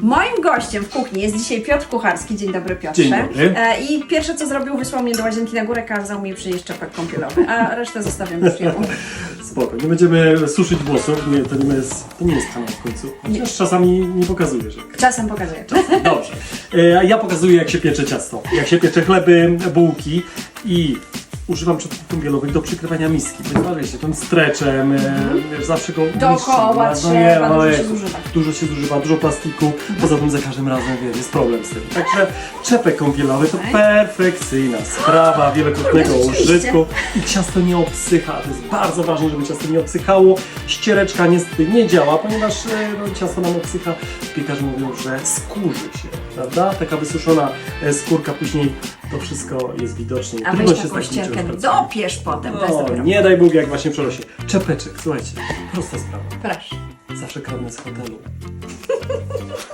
Moim gościem w kuchni jest dzisiaj Piotr Kucharski. Dzień dobry Piotrze. Dzień dobry. E, I pierwsze co zrobił, wysłał mnie do łazienki na górę, kazał mi przynieść czepek kąpielowy, a resztę zostawiam już jemu. Spoko, nie będziemy suszyć włosów, nie, to, nie jest, to nie jest kanał w końcu. Chociaż czasami nie pokazujesz. jak- Czasem pokazuję. Dobrze. E, ja pokazuję jak się piecze ciasto, jak się piecze chleby, bułki i używam czepków kąpielowych do przykrywania miski. Ponieważ tym streczem, e, wiesz, zawsze go Mhm. Dookoła trzeba, dużo ojej, się zużywa. Dużo się zużywa, dużo plastiku, poza tym za każdym razem wiesz, jest problem z tym. Także czepek kąpielowy to Okej. perfekcyjna sprawa wielokrotnego Rzeczywiście. użytku i ciasto nie obsycha. To jest bardzo ważne, żeby ciasto nie obsychało. Ściereczka niestety nie działa, ponieważ e, no, ciasto nam obsycha. Piekarze mówią, że skórzy się, prawda? Taka wysuszona e, skórka później to wszystko jest widoczne. A Trudno weź się z taką takim czymś ścierkę pracuje. dopiesz potem, to jest O, dopiero. nie daj Bóg, jak właśnie przerośnie. Czepeczek, słuchajcie, prosta sprawa. Proszę. Zawsze kradnę z hotelu.